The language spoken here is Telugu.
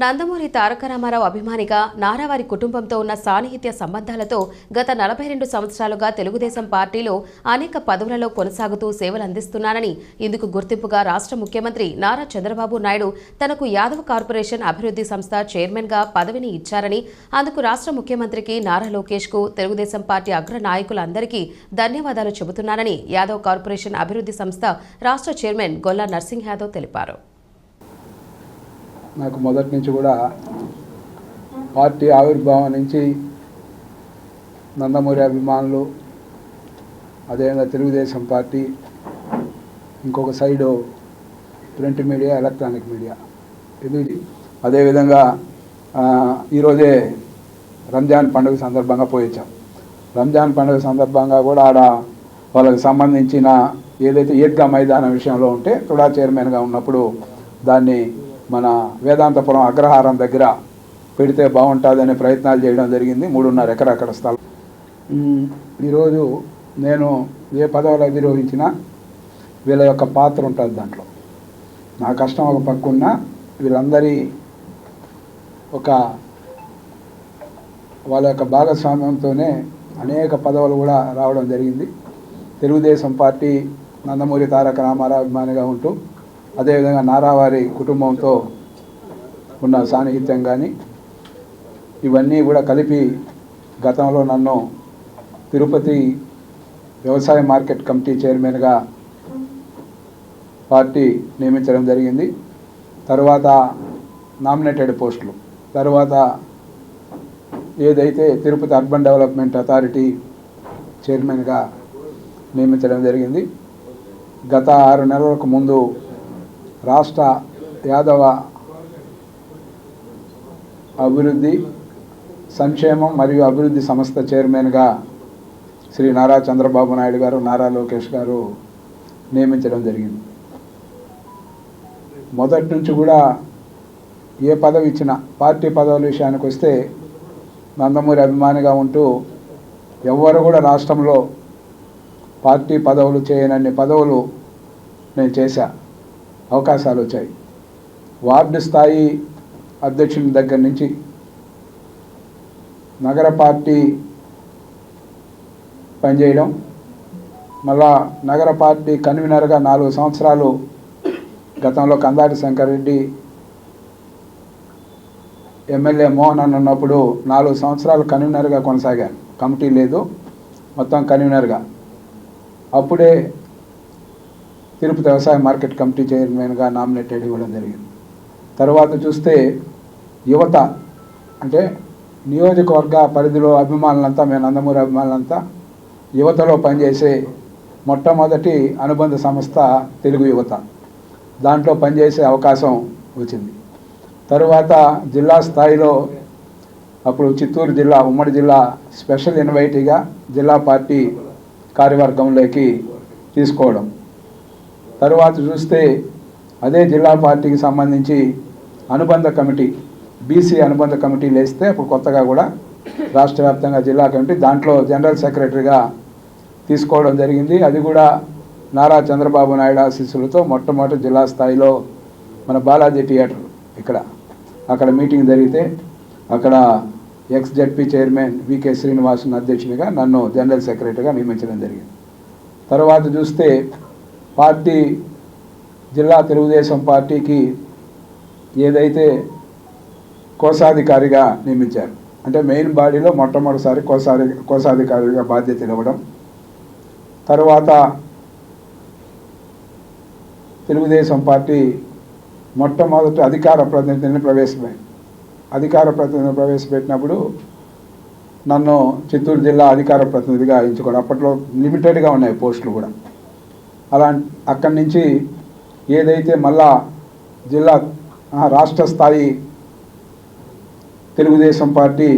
నందమూరి తారక రామారావు అభిమానిగా నారావారి కుటుంబంతో ఉన్న సాన్నిహిత్య సంబంధాలతో గత నలభై రెండు సంవత్సరాలుగా తెలుగుదేశం పార్టీలో అనేక పదవులలో కొనసాగుతూ సేవలు అందిస్తున్నానని ఇందుకు గుర్తింపుగా రాష్ట్ర ముఖ్యమంత్రి నారా చంద్రబాబు నాయుడు తనకు యాదవ్ కార్పొరేషన్ అభివృద్ధి సంస్థ చైర్మన్గా పదవిని ఇచ్చారని అందుకు రాష్ట్ర ముఖ్యమంత్రికి నారా లోకేష్కు తెలుగుదేశం పార్టీ అగ్ర నాయకులందరికీ ధన్యవాదాలు చెబుతున్నానని యాదవ్ కార్పొరేషన్ అభివృద్ధి సంస్థ రాష్ట్ర చైర్మన్ గొల్లా నర్సింగ్ యాదవ్ తెలిపారు. నాకు మొదటి నుంచి కూడా పార్టీ ఆవిర్భావం నుంచి నందమూరి అభిమానులు అదేవిధంగా తెలుగుదేశం పార్టీ ఇంకొక side print media electronic media. ఇది అదేవిధంగా ఈరోజే రంజాన్ పండుగ సందర్భంగా పోయించాం రంజాన్ పండుగ సందర్భంగా కూడా ఆడ వాళ్ళకి సంబంధించిన ఏదైతే ఈద్గా మైదానం విషయంలో ఉంటే తుడా చైర్మన్గా ఉన్నప్పుడు దాన్ని మన వేదాంతపురం అగ్రహారం దగ్గర పెడితే బాగుంటుందనే ప్రయత్నాలు చేయడం జరిగింది. మూడున్నర ఎకర అక్కడ స్థలం ఈరోజు నేను ఏ పదవులు అధిరోహించినా వీళ్ళ యొక్క పాత్ర ఉంటుంది దాంట్లో. నా కష్టం ఒక పక్కున్న వీళ్ళందరి ఒక వాళ్ళ యొక్క భాగస్వామ్యంతోనే అనేక పదవులు కూడా రావడం జరిగింది. తెలుగుదేశం పార్టీ నందమూరి తారక రామారావు అభిమానిగా ఉంటూ అదేవిధంగా నారావారి కుటుంబంతో ఉన్న సాన్నిహిత్యం కానీ ఇవన్నీ కూడా కలిపి గతంలో నన్ను తిరుపతి వ్యవసాయ మార్కెట్ కమిటీ చైర్మన్గా పార్టీ నియమించడం జరిగింది. తర్వాత నామినేటెడ్ పోస్టులు. తర్వాత ఏదైతే తిరుపతి అర్బన్ డెవలప్మెంట్ అథారిటీ చైర్మన్గా నియమించడం జరిగింది. గత ఆరు నెలలకు ముందు రాష్ట్ర యాదవ అభివృద్ధి సంక్షేమం మరియు అభివృద్ధి సంస్థ చైర్మన్గా శ్రీ నారా చంద్రబాబు నాయుడు గారు నారా లోకేష్ గారు నియమించడం జరిగింది. మొదటి నుంచి కూడా ఏ పదవి ఇచ్చినా పార్టీ పదవుల విషయానికి వస్తే నందమూరి అభిమానిగా ఉంటూ ఎవ్వరు కూడా రాష్ట్రంలో పార్టీ పదవులు చేయనన్ని పదవులు నేను చేశా. అవకాశాలు వచ్చాయి. వార్డు స్థాయి అధ్యక్షుని దగ్గర నుంచి నగర పార్టీ పనిచేయడం మళ్ళా నగర పార్టీ కన్వీనర్గా నాలుగు సంవత్సరాలు గతంలో కందాటి శంకర్రెడ్డి ఎమ్మెల్యే మోహన్ అని ఉన్నప్పుడు నాలుగు సంవత్సరాలు కన్వీనర్గా కొనసాగాను. కమిటీ లేదు మొత్తం కన్వీనర్గా. అప్పుడే తిరుపతి వ్యవసాయ మార్కెట్ కమిటీ చైర్మన్గా నామినేటెడ్ ఇవ్వడం జరిగింది. తర్వాత చూస్తే యువత అంటే నియోజకవర్గ పరిధిలో అభిమానులంతా మేము నందమూరి అభిమానులంతా యువతలో పనిచేసే మొట్టమొదటి అనుబంధ సంస్థ తెలుగు యువత. దాంట్లో పనిచేసే అవకాశం వచ్చింది. తరువాత జిల్లా స్థాయిలో అప్పుడు చిత్తూరు జిల్లా ఉమ్మడి జిల్లా స్పెషల్ ఇన్వైటీగా జిల్లా పార్టీ కార్యవర్గంలోకి తీసుకోవడం. తరువాత చూస్తే అదే జిల్లా పార్టీకి సంబంధించి అనుబంధ కమిటీ బీసీ అనుబంధ కమిటీ లేస్తే అప్పుడు కొత్తగా కూడా రాష్ట్ర వ్యాప్తంగా జిల్లా కమిటీ దాంట్లో జనరల్ సెక్రటరీగా తీసుకోవడం జరిగింది. అది కూడా నారా చంద్రబాబు నాయుడు ఆశీస్సులతో మొట్టమొదటి జిల్లా స్థాయిలో మన బాలాజీ థియేటర్ ఇక్కడ. అక్కడ మీటింగ్ జరిగితే అక్కడ ex ZP chairman VK Srinivasan అధ్యక్షునిగా నన్ను జనరల్ సెక్రటరీగా నియమించడం జరిగింది. తర్వాత చూస్తే పార్టీ జిల్లా తెలుగుదేశం పార్టీకి ఏదైతే కోశాధికారిగా నియమించారు అంటే మెయిన్ బాడీలో మొట్టమొదటిసారి కోశాధి కోశాధికారిగా బాధ్యతలు ఇవ్వడం తర్వాత తెలుగుదేశం పార్టీ మొట్టమొదటి అధికార ప్రతినిధిని ప్రవేశపెట్టి అధికార ప్రతినిధిని ప్రవేశపెట్టినప్పుడు నన్ను చిత్తూరు జిల్లా అధికార ప్రతినిధిగా ఎంచుకోవడం అప్పట్లో లిమిటెడ్గా ఉన్నాయి పోస్టులు కూడా. అలా అక్కడి నుంచి ఏదైతే మళ్ళా జిల్లా రాష్ట్ర స్థాయి తెలుగుదేశం పార్టీ